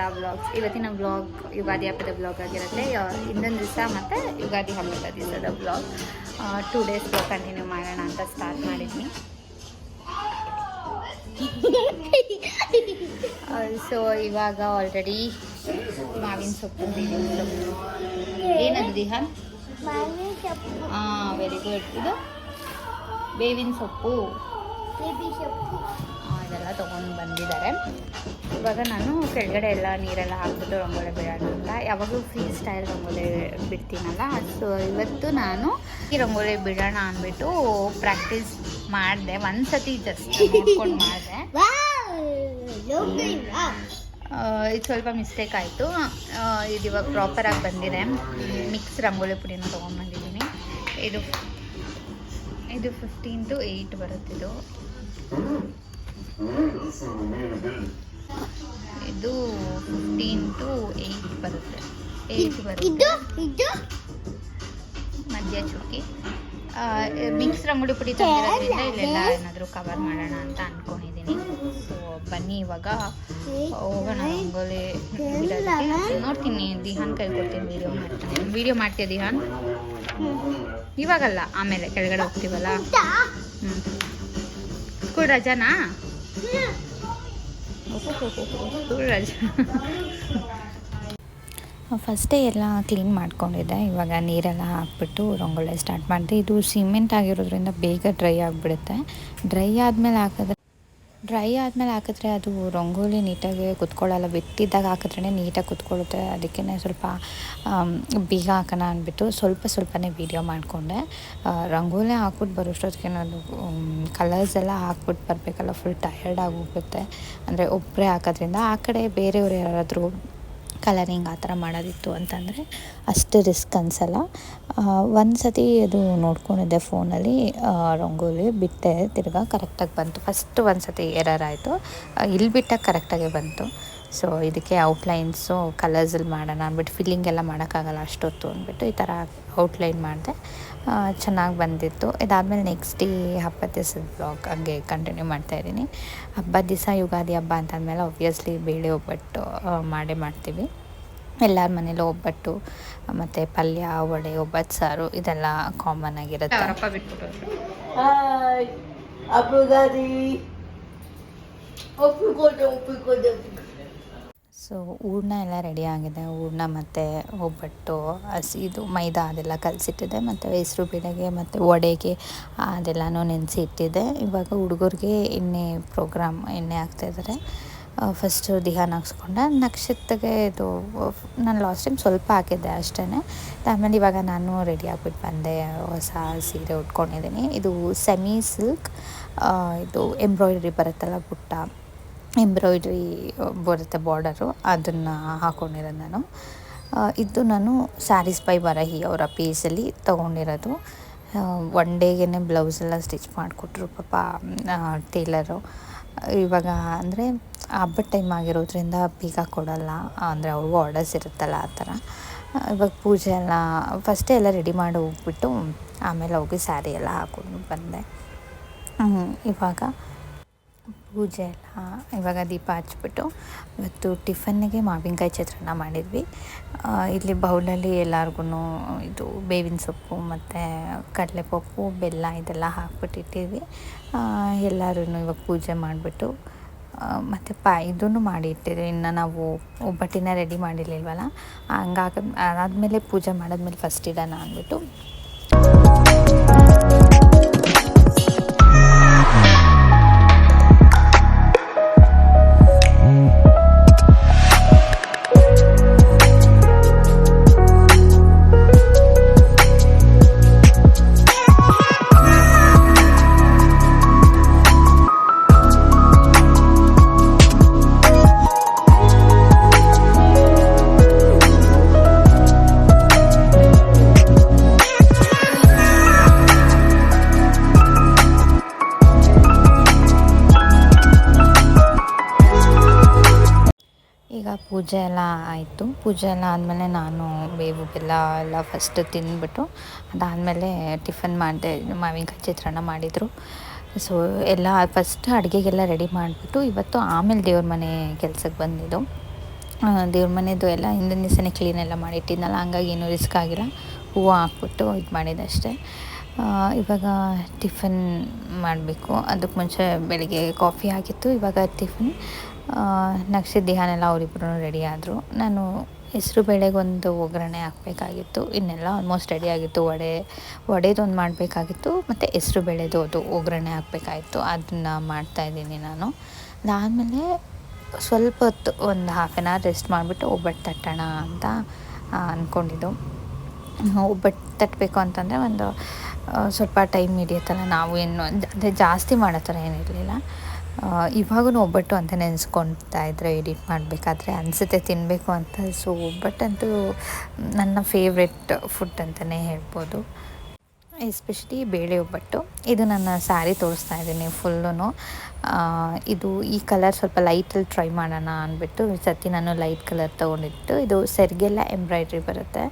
ಸ್ವಾಗತ ಬ್ಲಾಗ್ಸ್ ಇವತ್ತಿನ ಬ್ಲಾಗ್ ಯುಗಾದಿ ಹಬ್ಬದ ಬ್ಲಾಗ್ ಆಗಿರುತ್ತೆ. ಇನ್ನೊಂದು ದಿವಸ ಮತ್ತು ಯುಗಾದಿ ಹಬ್ಬದ ದಿವಸದ blog two days blog continue ಮಾಡೋಣ ಅಂತ ಸ್ಟಾರ್ಟ್ ಮಾಡಿದ್ವಿ. ಸೊ ಇವಾಗ ಆಲ್ರೆಡಿ ಮಾವಿನ ಸೊಪ್ಪು ಸೊಪ್ಪು ಏನದು ದಿಹಾನ್ ಹಾಂ ವೆರಿ ಗುಡ್ ಇದು ಬೇವಿನ ಸೊಪ್ಪು. ಆ, ಇದೆಲ್ಲ ತೊಗೊಂಡು ಬಂದಿದ್ದಾರೆ. ಇವಾಗ ನಾನು ಕೆಳಗಡೆ ಎಲ್ಲ ನೀರೆಲ್ಲ ಹಾಕ್ಬಿಟ್ಟು ರಂಗೋಲಿ ಬಿಡೋಣ ಅಂತ. ಯಾವಾಗಲೂ ಫ್ರೀ ಸ್ಟೈಲ್ ರಂಗೋಲಿ ಬಿಡ್ತೀನಲ್ಲ ಸೊ ಇವತ್ತು ನಾನು ಈ ರಂಗೋಲಿ ಬಿಡೋಣ ಅಂದ್ಬಿಟ್ಟು ಪ್ರಾಕ್ಟೀಸ್ ಮಾಡಿದೆ. ಒಂದು ಸತಿ ಜಸ್ಟ್ ನೋಡ್ಕೊಂಡು ಮಾಡಿದೆ. ಇದು ಸ್ವಲ್ಪ ಮಿಸ್ಟೇಕ್ ಆಯಿತು. ಇದು ಇವಾಗ ಪ್ರಾಪರಾಗಿ ಬಂದಿದೆ. ಮಿಕ್ಸ್ ರಂಗೋಲಿ ಪುಡಿನ ತೊಗೊಂಡ್ಬಂದಿದ್ದೀನಿ ಇದು ಇದು ಫಿಫ್ಟೀನ್ ಟು ಏಯ್ಟ್ ಬರುತ್ತಿದ್ದು ಇದು ಫಿಫ್ಟೀನ್ ಟು ಏಯ್ಟ್ ಬರುತ್ತೆ ಏಯ್ಟ್ ಬರುತ್ತೆ ಮಧ್ಯ ಚುಕ್ಕಿ ಮಿಕ್ಸ್ ರಂಗೋಲಿ ಪುಡಿ ತಂದಿರೋದ್ರಿಂದ ಇಲ್ಲೆಲ್ಲ ಏನಾದರೂ ಕವರ್ ಮಾಡೋಣ ಅಂತ ಅನ್ಕೊಂಡಿದ್ದೀನಿ ಸೊ ಬನ್ನಿ ಇವಾಗ. ಹೋಗೋಣ ರಂಗೋಲಿ ನೋಡ್ತೀನಿ, ದಿಹಾನ್ ಕೈ ಕೊಡ್ತೀನಿ ವಿಡಿಯೋ ಮಾಡ್ತೀನಿ. ವಿಡಿಯೋ ಮಾಡ್ತೀಯ ದಿಹಾನ್? ಇವಾಗಲ್ಲ, ಆಮೇಲೆ ಕೆಳಗಡೆ ಹೋಗ್ತೀವಲ್ಲ? ಹ್ಞೂ ಸ್ಕೂಲ್ ರಜಾನಾ? ರಜಾ ಫಸ್ಟೇ ಎಲ್ಲ ಕ್ಲೀನ್ ಮಾಡ್ಕೊಂಡಿದ್ದೆ. ಇವಾಗ ನೀರೆಲ್ಲ ಹಾಕ್ಬಿಟ್ಟು ರಂಗೋಲೆ ಸ್ಟಾರ್ಟ್ ಮಾಡಿದೆ. ಇದು ಸಿಮೆಂಟ್ ಆಗಿರೋದ್ರಿಂದ ಬೇಗ ಡ್ರೈ ಆಗಿಬಿಡುತ್ತೆ. ಡ್ರೈ ಆದಮೇಲೆ ಹಾಕಿದ್ರೆ ಡ್ರೈ ಆದಮೇಲೆ ಹಾಕಿದ್ರೆ ಅದು ರಂಗೋಲಿ ನೀಟಾಗಿ ಕುತ್ಕೊಳ್ಳಲ್ಲ ಬಿಟ್ಟಿದ್ದಾಗ ಹಾಕಿದ್ರೆ ನೀಟಾಗಿ ಕುತ್ಕೊಳ್ಳುತ್ತೆ. ಅದಕ್ಕೇ ಸ್ವಲ್ಪ ಬೀಗ ಹಾಕೋಣ ಅಂದ್ಬಿಟ್ಟು ಸ್ವಲ್ಪ ಸ್ವಲ್ಪನೇ ವೀಡಿಯೋ ಮಾಡಿಕೊಂಡೆ. ರಂಗೋಲಿ ಹಾಕ್ಬಿಟ್ಟು ಬರೋಷ್ಟೊತ್ತಿಗೆ ನಾನು ಕಲರ್ಸ್ ಎಲ್ಲ ಹಾಕ್ಬಿಟ್ಟು ಬರಬೇಕಲ್ಲ ಫುಲ್ ಟಯರ್ಡ್ ಆಗೋಗುತ್ತೆ ಅಂದರೆ ಒಬ್ಬರೇ ಹಾಕೋದ್ರಿಂದ ಆ ಕಡೆ ಬೇರೆಯವ್ರು ಯಾರಾದರೂ ಕಲರಿಂಗ್ ಆ ಥರ ಮಾಡೋದಿತ್ತು ಅಂತಂದರೆ ಅಷ್ಟು ರಿಸ್ಕ್ ಅನಿಸಲ್ಲ. ಒಂದು ಸತಿ ಅದು ನೋಡ್ಕೊಂಡಿದ್ದೆ ಫೋನಲ್ಲಿ ರಂಗೋಲಿ ಬಿಟ್ಟೆ, ತಿರ್ಗಾ ಕರೆಕ್ಟಾಗಿ ಬಂತು. ಫಸ್ಟ್ ಒಂದು ಸತಿ ಎರರ್ ಆಯಿತು. ಇಲ್ಲಿ ಬಿಟ್ಟಾಗ ಕರೆಕ್ಟಾಗೇ ಬಂತು. ಸೊ ಇದಕ್ಕೆ ಔಟ್ಲೈನ್ಸು ಕಲರ್ಸಲ್ಲಿ ಮಾಡೋಣ ಅಂದ್ಬಿಟ್ಟು ಫಿಲ್ಲಿಂಗ್ ಎಲ್ಲ ಮಾಡೋಕ್ಕಾಗಲ್ಲ ಅಷ್ಟೊತ್ತು ಅಂದ್ಬಿಟ್ಟು ಈ ಥರ ಔಟ್ಲೈನ್ ಮಾಡಿದೆ. ಚೆನ್ನಾಗಿ ಬಂದಿತ್ತು. ಇದಾದಮೇಲೆ ನೆಕ್ಸ್ಟ್ ಈ ಹಬ್ಬದ ದಿವಸದ ಬ್ಲಾಗ್ ಹಂಗೆ ಕಂಟಿನ್ಯೂ ಮಾಡ್ತಾಯಿದ್ದೀನಿ ಹಬ್ಬದ ದಿವಸ ಯುಗಾದಿ ಹಬ್ಬ ಅಂತಂದಮೇಲೆ ಒಬ್ವಿಯಸ್ಲಿ ಬೇಳೆ ಒಬ್ಬಟ್ಟು ಮಾಡೇ ಮಾಡ್ತೀವಿ. ಎಲ್ಲರ ಮನೇಲೂ ಒಬ್ಬಟ್ಟು ಮತ್ತು ಪಲ್ಯ ವಡೆ ಒಬ್ಬಟ್ಟು ಸಾರು ಇದೆಲ್ಲ ಕಾಮನ್ ಆಗಿರುತ್ತೆ. ಒಪ್ಪಿಕೊಂಡೆ ಒಪ್ಪಿಕೊಂಡೆ ಸೊ ಹೂರ್ಣ ಎಲ್ಲ ರೆಡಿ ಆಗಿದೆ. ಹೂರ್ಣ ಮತ್ತು ಒಬ್ಬಟ್ಟು, ಹಸಿ ಇದು ಮೈದಾ ಅದೆಲ್ಲ ಕಲಸಿಟ್ಟಿದೆ. ಮತ್ತು ಹೆಸರು ಬೇಳೆಗೆ ಮತ್ತು ವಡೆಗೆ, ಅದೆಲ್ಲನೂ ನೆನೆಸಿ ಇಟ್ಟಿದ್ದೆ ಇವಾಗ ಹುಡುಗರಿಗೆ ಎಣ್ಣೆ ಪ್ರೋಗ್ರಾಮ್ ಎಣ್ಣೆ ಹಾಕ್ತಾಯಿದ್ದಾರೆ ಫಸ್ಟು ದಿಹಾನ್ ಹಾಕ್ಸ್ಕೊಂಡೆ ನಕ್ಷತ್ರಗೆ ಇದು, ನಾನು ಲಾಸ್ಟ್ ಟೈಮ್ ಸ್ವಲ್ಪ ಹಾಕಿದ್ದೆ ಅಷ್ಟೇ ಆಮೇಲೆ ಇವಾಗ ನಾನು ರೆಡಿ ಆಗಿಬಿಟ್ಟು ಬಂದೆ. ಹೊಸ ಸೀರೆ ಉಟ್ಕೊಂಡಿದ್ದೀನಿ. ಇದು ಸೆಮಿ ಸಿಲ್ಕ್ ಇದು ಎಂಬ್ರಾಯ್ಡ್ರಿ ಬರುತ್ತಲ್ಲ ಬುಟ್ಟ. ಎಂಬ್ರಾಯ್ಡ್ರಿ ಬರುತ್ತೆ ಬಾರ್ಡರು. ಅದನ್ನು ಹಾಕ್ಕೊಂಡಿರೋದು ನಾನು. ಇದು ನಾನು ಸ್ಯಾರೀಸ್ ಬೈ ಬರಹಿ ಅವರ ಪೇಜಲ್ಲಿ ತೊಗೊಂಡಿರೋದು. ಒನ್ ಡೇಗೆ ಬ್ಲೌಸೆಲ್ಲ ಸ್ಟಿಚ್ ಮಾಡಿಕೊಟ್ರು ಪಾಪ ಟೇಲರು. ಇವಾಗ ಅಂದರೆ ಹಬ್ಬದ ಟೈಮ್ ಆಗಿರೋದ್ರಿಂದ ಬೀಗ ಕೊಡಲ್ಲ. ಅಂದರೆ ಅವ್ರಿಗೂ ಆರ್ಡರ್ಸ್ ಇರುತ್ತಲ್ಲ ಆ ಥರ. ಇವಾಗ ಪೂಜೆ ಎಲ್ಲ ಫಸ್ಟೇ ಎಲ್ಲ ರೆಡಿ ಮಾಡಿ ಹೋಗ್ಬಿಟ್ಟು ಆಮೇಲೆ ಹೋಗಿ ಸ್ಯಾರಿ ಎಲ್ಲ ಹಾಕೊಂಡು ಬಂದೆ. ಇವಾಗ ಪೂಜೆ ಎಲ್ಲ ಇವಾಗ ದೀಪ ಹಚ್ಬಿಟ್ಟು ಇವತ್ತು ಟಿಫನ್ನಿಗೆ ಮಾವಿನಕಾಯಿ ಚಿತ್ರಾನ್ನ ಮಾಡಿದ್ವಿ. ಇಲ್ಲಿ ಬೌಲಲ್ಲಿ ಎಲ್ಲರಿಗೂ ಇದು ಬೇವಿನ ಸೊಪ್ಪು ಮತ್ತು ಕಡಲೆಪಪ್ಪು, ಬೆಲ್ಲ ಇದೆಲ್ಲ ಹಾಕ್ಬಿಟ್ಟು ಇಟ್ಟಿದ್ವಿ ಎಲ್ಲರೂ ಇವಾಗ ಪೂಜೆ ಮಾಡಿಬಿಟ್ಟು ಮತ್ತು ಪ ಇದನ್ನು ಮಾಡಿ ಇಟ್ಟಿದ್ವಿ. ಇನ್ನು ನಾವು ಒಬ್ಬಟ್ಟಿನ ರೆಡಿ ಮಾಡಿರಲಿಲ್ವಲ್ಲ, ಹಂಗಾಗ ಅದಾದಮೇಲೆ ಪೂಜೆ ಮಾಡಿದ್ಮೇಲೆ ಫಸ್ಟ್ ಇಡೋಣ ಅಂದ್ಬಿಟ್ಟು ಪೂಜೆ ಎಲ್ಲ ಆಯಿತು. ಪೂಜೆ ಎಲ್ಲ ಆದಮೇಲೆ ನಾನು ಬೇವು ಬೆಲ್ಲ ಎಲ್ಲ ಫಸ್ಟ್ ತಿಂದ್ಬಿಟ್ಟು ಅದಾದಮೇಲೆ ಟಿಫನ್ ಮಾಡಿದೆ, ಮಾವಿನಕಾಯಿ ಚಿತ್ರಾನ್ನ ಮಾಡಿದರು. ಸೊ ಎಲ್ಲ ಫಸ್ಟ್ ಅಡುಗೆಗೆಲ್ಲ ರೆಡಿ ಮಾಡಿಬಿಟ್ಟು ಇವತ್ತು ಆಮೇಲೆ ದೇವ್ರ ಮನೆ ಕೆಲಸಕ್ಕೆ ಬಂದಿದ್ದು. ದೇವ್ರ ಮನೆದು ಎಲ್ಲ ಹಿಂದಿನ ದಿವಸನೇ ಕ್ಲೀನ್ ಎಲ್ಲ ಮಾಡಿಟ್ಟಿದ್ನಲ್ಲ, ಹಂಗಾಗಿ ಏನೂ ರಿಸ್ಕ್ ಆಗಿಲ್ಲ. ಹೂವು ಹಾಕ್ಬಿಟ್ಟು ಇದು ಮಾಡಿದೆ ಅಷ್ಟೇ. ಇವಾಗ ಟಿಫನ್ ಮಾಡಬೇಕು. ಅದಕ್ಕೆ ಮುಂಚೆ ಬೆಳಿಗ್ಗೆ ಕಾಫಿ ಆಗಿತ್ತು ಇವಾಗ ಟಿಫನ್ ನಕ್ಷೆ ದಿಹಾನೆಲ್ಲ ಅವರಿಬ್ಬರೂ ರೆಡಿ ಆದರು. ನಾನು ಹೆಸ್ರು ಬೇಳೆಗೊಂದು ಒಗ್ಗರಣೆ ಹಾಕಬೇಕಾಗಿತ್ತು. ಇನ್ನೆಲ್ಲ ಆಲ್ಮೋಸ್ಟ್ ರೆಡಿ ಆಗಿತ್ತು. ವಡೆ, ವಡೆದೊಂದು ಮಾಡಬೇಕಾಗಿತ್ತು. ಮತ್ತು ಹೆಸ್ರು ಬೇಳೆದು ಅದು ಒಗ್ಗರಣೆ ಹಾಕಬೇಕಾಗಿತ್ತು. ಅದನ್ನು ಮಾಡ್ತಾಯಿದ್ದೀನಿ ನಾನು. ಅದಾದಮೇಲೆ ಸ್ವಲ್ಪ ಹೊತ್ತು ಒಂದು ಹಾಫ್ ಆನ್ ಅವರ್ ರೆಸ್ಟ್ ಮಾಡಿಬಿಟ್ಟು ಒಬ್ಬಟ್ಟು ತಟ್ಟೋಣ ಅಂತ ಅಂದ್ಕೊಂಡಿದ್ದು ಒಬ್ಬಟ್ಟು ತಟ್ಟಬೇಕು ಅಂತಂದರೆ ಒಂದು ಸ್ವಲ್ಪ ಟೈಮ್ ಹಿಡಿಯುತ್ತಲ್ಲ. ನಾವು ಏನು ಅದೇ ಜಾಸ್ತಿ ಮಾಡೋ ಥರ ಏನಿರಲಿಲ್ಲ. ಇವಾಗೂ ಒಬ್ಬಟ್ಟು ಅಂತ ನೆನೆಸ್ಕೊಳ್ತಾ ಇದ್ದರೆ ಎಡಿಟ್ ಮಾಡಬೇಕಾದ್ರೆ ಅನಿಸುತ್ತೆ ತಿನ್ನಬೇಕು ಅಂತ. ಸೊ ಒಬ್ಬಟ್ಟಂತೂ ನನ್ನ ಫೇವ್ರೆಟ್ ಫುಡ್ ಅಂತಲೇ ಹೇಳ್ಬೋದು. ಎಸ್ಪೆಷಲಿ ಬೇಳೆ ಒಬ್ಬಟ್ಟು. ಇದು ನನ್ನ ಸ್ಯಾರಿ ತೋರಿಸ್ತಾ ಇದ್ದೀನಿ ಫುಲ್ಲು ಇದು ಈ ಕಲರ್ ಸ್ವಲ್ಪ ಲೈಟಲ್ಲಿ ಟ್ರೈ ಮಾಡೋಣ ಅಂದ್ಬಿಟ್ಟು ಸತಿ ನಾನು ಲೈಟ್ ಕಲರ್ ತೊಗೊಂಡಿಟ್ಟು, ಇದು ಸೆರ್ಗೆಲ್ಲ ಎಂಬ್ರಾಯ್ಡ್ರಿ ಬರುತ್ತೆ.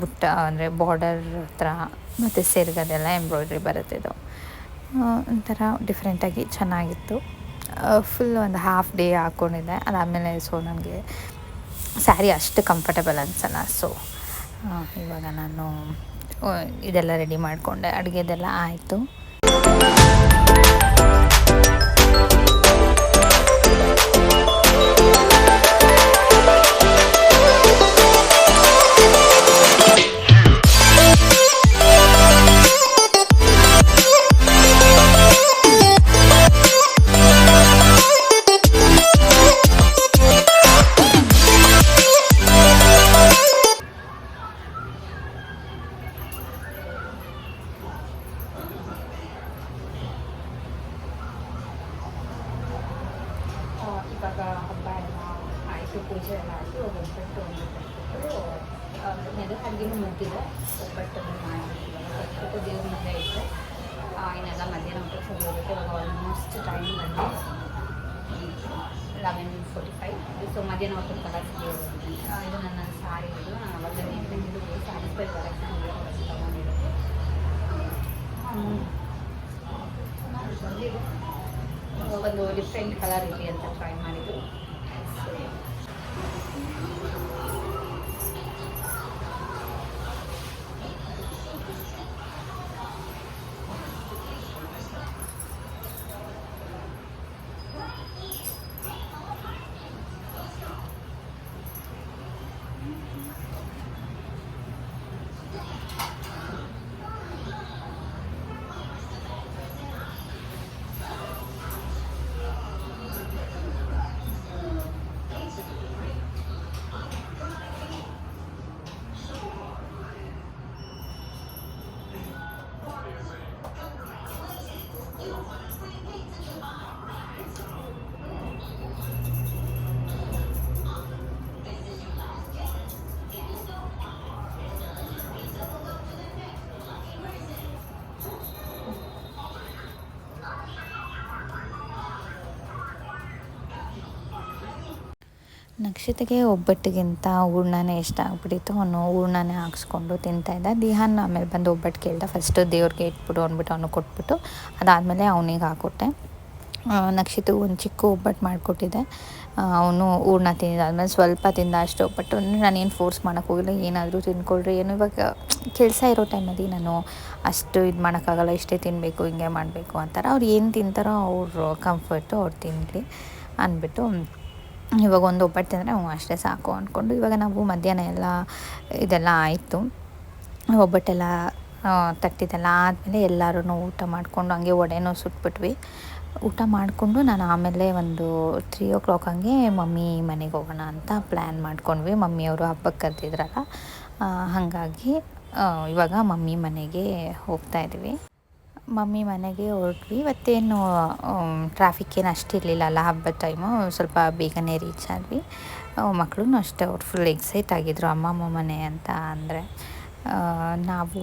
ಬುಟ್ಟ ಅಂದರೆ ಬಾರ್ಡರ್ ಹತ್ರ, ಮತ್ತು ಸೆರ್ಗದೆಲ್ಲ ಎಂಬ್ರಾಯ್ಡ್ರಿ ಬರುತ್ತೆ ಇದು. ಒಂಥರ ಡಿಫ್ರೆಂಟಾಗಿ ಚೆನ್ನಾಗಿತ್ತು. ಫುಲ್ ಒಂದು ಹಾಫ್ ಡೇ ಹಾಕ್ಕೊಂಡಿದ್ದೆ ಅದಾದಮೇಲೆ ಸೊ ನನಗೆ ಸ್ಯಾರಿ ಅಷ್ಟು ಕಂಫರ್ಟಬಲ್ ಅನಿಸಲ್ಲ. ಸೊ ಇವಾಗ ನಾನು ಇದೆಲ್ಲ ರೆಡಿ ಮಾಡಿಕೊಂಡೆ. ಅಡುಗೆದೆಲ್ಲ ಆಯಿತು. ಆಯಿತು ಪೂಜೆ ಎಲ್ಲ ಆಯಿತು ಒಬ್ಬಟ್ಟು ಒಂದು ಕಟ್ಬಿಟ್ಟು ನೆಲ ಅಡುಗೆನೂ ಮುಗಿದಿದೆ ಒಬ್ಬಟ್ಟನ್ನು ಮಾಡಿಬಿಟ್ಟು ದೇವ್ರ ಮುಂದೆ ಇಟ್ಟರೆ ಇನ್ನೆಲ್ಲ ಮಧ್ಯಾಹ್ನ ಊಟ ಸರಿ ಹೋಗುತ್ತೆ ಇವಾಗ ಆಲ್ಮೋಸ್ಟ್ ಟೈಮ್ ಬಂದು ಲೆವೆನ್ ಫೋರ್ಟಿ ಫೈವ್ ಸೊ ಮಧ್ಯಾಹ್ನ ಹೊತ್ತು ಕಲರ್ ಸರಿ ಹೋಗುತ್ತೆ ಇದು ನನ್ನ ಸಾರಿ ಇದು ನಾನು ಅವಾಗ ಸಾರಿ ಸ್ಪೈ ಬರೋಕ್ಕೆ ತಗೊಂಡಿರೋದು ಒಂದು ಡಿಫ್ರೆಂಟ್ ಕಲರ್ ಇರಲಿ ಅಂತ ಟ್ರೈ ಮಾಡಿದ್ದು. ನಕ್ಷತೆಗೆ ಒಬ್ಬಟ್ಟಿಗಿಂತ ಹೂರ್ಣನೇ ಇಷ್ಟ ಆಗ್ಬಿಟ್ಟಿತ್ತು. ಅವನು ಹೂರ್ಣನೇ ಹಾಕ್ಸ್ಕೊಂಡು ತಿಂತಾಯಿದ್ದ ದಿಹಾನ್ ಆಮೇಲೆ ಬಂದು ಒಬ್ಬಟ್ಟು ಕೇಳ್ದ. ಫಸ್ಟು ದೇವ್ರಿಗೆ ಇಟ್ಬಿಡು ಅಂದ್ಬಿಟ್ಟು ಅವನು ಕೊಟ್ಬಿಟ್ಟು ಅದಾದಮೇಲೆ ಅವನಿಗೆ ಹಾಕ್ಕೊಟ್ಟೆ ನಕ್ಷಿತು ಒಂದು ಚಿಕ್ಕ ಒಬ್ಬಟ್ಟು ಮಾಡಿಕೊಟ್ಟಿದ್ದೆ ಅವನು ಹೂರ್ಣ ತಿಂದಾದ್ಮೇಲೆ ಸ್ವಲ್ಪ ತಿಂದ ಅಷ್ಟು ಒಬ್ಬಟ್ಟು. ಅಂದರೆ ನಾನೇನು ಫೋರ್ಸ್ ಮಾಡೋಕ್ಕೆ ಹೋಗಿಲ್ಲ. ಏನಾದರೂ ತಿನ್ಕೊಳ್ರಿ. ಏನು ಇವಾಗ ಕೆಲಸ ಇರೋ ಟೈಮಲ್ಲಿ ನಾನು ಅಷ್ಟು ಇದು ಮಾಡೋಕ್ಕಾಗಲ್ಲ. ಇಷ್ಟೇ ತಿನ್ನಬೇಕು ಹಿಂಗೆ ಮಾಡಬೇಕು ಅಂತಾರೆ. ಅವ್ರು ಏನು ತಿಂತಾರೋ ಅವರು ಕಂಫರ್ಟು ಅವ್ರು ತಿನ್ನಲಿ ಅಂದ್ಬಿಟ್ಟು ಇವಾಗ ಒಂದು ಒಬ್ಬಟ್ಟು ಹ್ಞೂ, ಅಷ್ಟೇ ಸಾಕು ಅಂದ್ಕೊಂಡು ಇವಾಗ ನಾವು ಮಧ್ಯಾಹ್ನ ಎಲ್ಲ ಇದೆಲ್ಲ ಆಯಿತು. ಒಬ್ಬಟ್ಟೆಲ್ಲ ತಟ್ಟಿದೆಲ್ಲ ಆದಮೇಲೆ ಎಲ್ಲರೂ ಊಟ ಮಾಡಿಕೊಂಡು ಹಂಗೆ ವಡೆನೂ ಸುಟ್ಬಿಟ್ವಿ. ಊಟ ಮಾಡಿಕೊಂಡು ನಾನು ಆಮೇಲೆ ಒಂದು ತ್ರೀ ಓ ಕ್ಲಾಕ್ ಹಂಗೆ ಮಮ್ಮಿ ಮನೆಗೆ ಹೋಗೋಣ ಅಂತ ಪ್ಲ್ಯಾನ್ ಮಾಡ್ಕೊಂಡ್ವಿ. ಮಮ್ಮಿಯವರು ಹಬ್ಬಕ್ಕೆ ಕರೆದಿದ್ರಲ್ಲ ಹಾಗಾಗಿ ಇವಾಗ ಮಮ್ಮಿ ಮನೆಗೆ ಹೋಗ್ತಾ ಇದ್ದೀವಿ. ಮಮ್ಮಿ ಮನೆಗೆ ಹೊರಟ್ವಿ ಮತ್ತೇನು ಟ್ರಾಫಿಕ್ ಏನು ಅಷ್ಟಿರಲಿಲ್ಲ ಅಲ್ಲ, ಹಬ್ಬದ ಟೈಮು ಸ್ವಲ್ಪ ಬೇಗನೆ ರೀಚ್ ಆದ್ವಿ. ಮಕ್ಕಳು ಅಷ್ಟೇ, ಅವ್ರು ಫುಲ್ ಎಕ್ಸೈಟ್ ಆಗಿದ್ರು. ಅಮ್ಮಮ್ಮ ಮನೆ ಅಂತ ಅಂದರೆ ನಾವು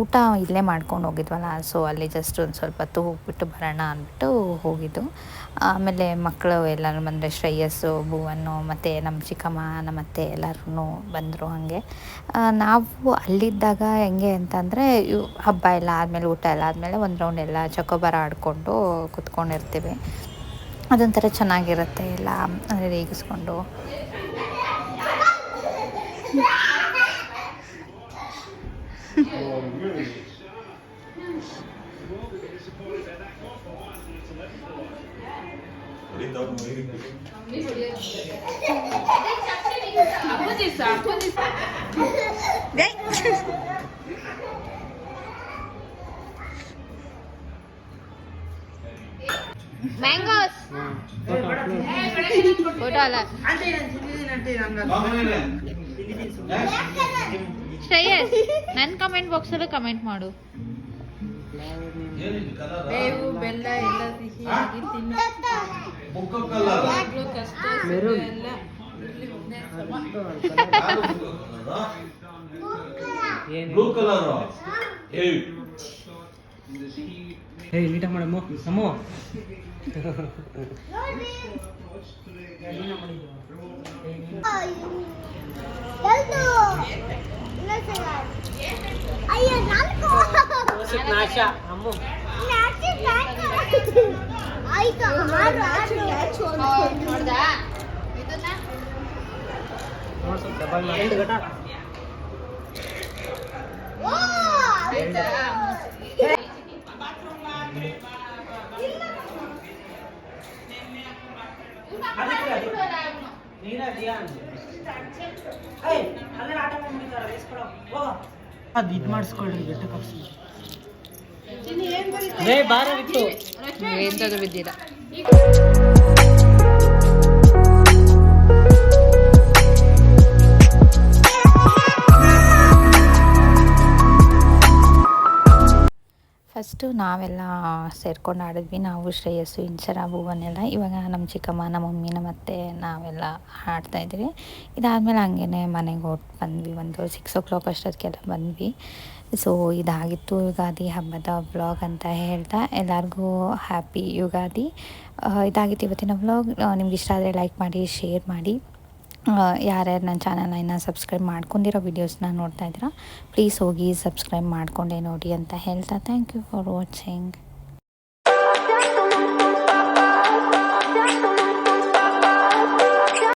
ಊಟ ಇಲ್ಲೇ ಮಾಡ್ಕೊಂಡು ಹೋಗಿದ್ವಲ್ಲ ಸೊ ಅಲ್ಲಿ ಜಸ್ಟ್ ಒಂದು ಸ್ವಲ್ಪ ಹೊತ್ತು ಹೋಗ್ಬಿಟ್ಟು ಬರೋಣ ಅಂದ್ಬಿಟ್ಟು ಹೋಗಿದ್ದು. ಆಮೇಲೆ ಮಕ್ಕಳು ಎಲ್ಲರೂ ಬಂದರೆ ಶ್ರೇಯಸ್ಸು ಭುವನು ಮತ್ತು ನಮ್ಮ ಚಿಕ್ಕಮ್ಮ, ನಮ್ಮ ಅತ್ತೆ ಎಲ್ಲರೂ ಬಂದರು ಹಾಗೆ. ನಾವು ಅಲ್ಲಿದ್ದಾಗ ಹೆಂಗೆ ಅಂತಂದರೆ ಇವು ಹಬ್ಬ ಎಲ್ಲ ಆದಮೇಲೆ, ಊಟ ಎಲ್ಲ ಆದಮೇಲೆ ಒಂದು ರೌಂಡ್ ಎಲ್ಲ ಚಕೋಬಾರ ಆಡಿಕೊಂಡು ಕುತ್ಕೊಂಡಿರ್ತೀವಿ. ಅದೊಂಥರ ಚೆನ್ನಾಗಿರುತ್ತೆ ಎಲ್ಲ ರೇಗಿಸ್ಕೊಂಡು. ಮ್ಯಾಂಗೋಸ್ ಫೋಟೋ ಅಲ್ಲ ಶ್ರೇಯಸ್ ನನ್ನ ಕಮೆಂಟ್ ಬಾಕ್ಸಲ್ಲೂ ಕಮೆಂಟ್ ಮಾಡು ಬೇವು ಬೆಲ್ಲ ಎಲ್ಲ ಸಿಹಿಯಾಗಿ ತಿನ್ನು. ಮಕ್ಳು ಕಷ್ಟ ಸುಖ ಎಲ್ಲ. Blue colour? ಏಯ್ ನೀಟಾಗಿ ಮಾಡಮ್ಮ. ಸಮ ನಾಶ ಅಮ್ಮ. ಆಯ್ತು ಡಬಲ್ ಎಂಟು ಗಟ ಓ ಅದು ಇದು ಮಾಡಿಸ್ಕೊಳ್ರಿ ಬೆಟ್ಟ ಕಪ್ಸಿ ಬಾರ ಬಿಟ್ಟು ಎಂತಾದ್ರೂ ಬಿದ್ದಿಲ್ಲ ಫಸ್ಟು ನಾವೆಲ್ಲ ಸೇರ್ಕೊಂಡು ಆಡಿದ್ವಿ. ನಾವು, ಶ್ರೇಯಸ್ಸು, ಇಂಚರ, ಭುವನೆಲ್ಲ. ಇವಾಗ ನಮ್ಮ ಚಿಕ್ಕಮ್ಮ, ನಮ್ಮ ಮಮ್ಮಿ, ನಮ್ಮ ಅತ್ತೆ ನಾವೆಲ್ಲ ಆಡ್ತಾಯಿದ್ವಿ ಇದಾದಮೇಲೆ ಹಂಗೇ ಮನೆಗೆ ಹೊಟ್ಟು ಬಂದ್ವಿ. ಒಂದು ಸಿಕ್ಸ್ ಓ ಕ್ಲಾಕ್ ಅಷ್ಟೊತ್ತಿಗೆಲ್ಲ ಬಂದ್ವಿ. ಸೊ ಇದಾಗಿತ್ತು ಯುಗಾದಿ ಹಬ್ಬದ ಬ್ಲಾಗ್ ಅಂತ ಹೇಳ್ತಾ ಎಲ್ಲರಿಗೂ ಹ್ಯಾಪಿ ಯುಗಾದಿ. ಇದಾಗಿತ್ತು ಇವತ್ತಿನ ಬ್ಲಾಗ್ ನಿಮ್ಗೆ ಇಷ್ಟ ಆದರೆ ಲೈಕ್ ಮಾಡಿ ಶೇರ್ ಮಾಡಿ. ಯಾರ್ಯಾರು ನನ್ನ ಚಾನಲ್ನ ಇನ್ನೂ ಸಬ್ಸ್ಕ್ರೈಬ್ ಮಾಡ್ಕೊಂಡಿರೋ ವೀಡಿಯೋಸ್ನ ನೋಡ್ತಾ ಇದ್ದೀರಾ, ಪ್ಲೀಸ್ ಹೋಗಿ ಸಬ್ಸ್ಕ್ರೈಬ್ ಮಾಡ್ಕೊಂಡೆ ನೋಡಿ ಅಂತ ಹೇಳ್ತಾ. Thank you for watching.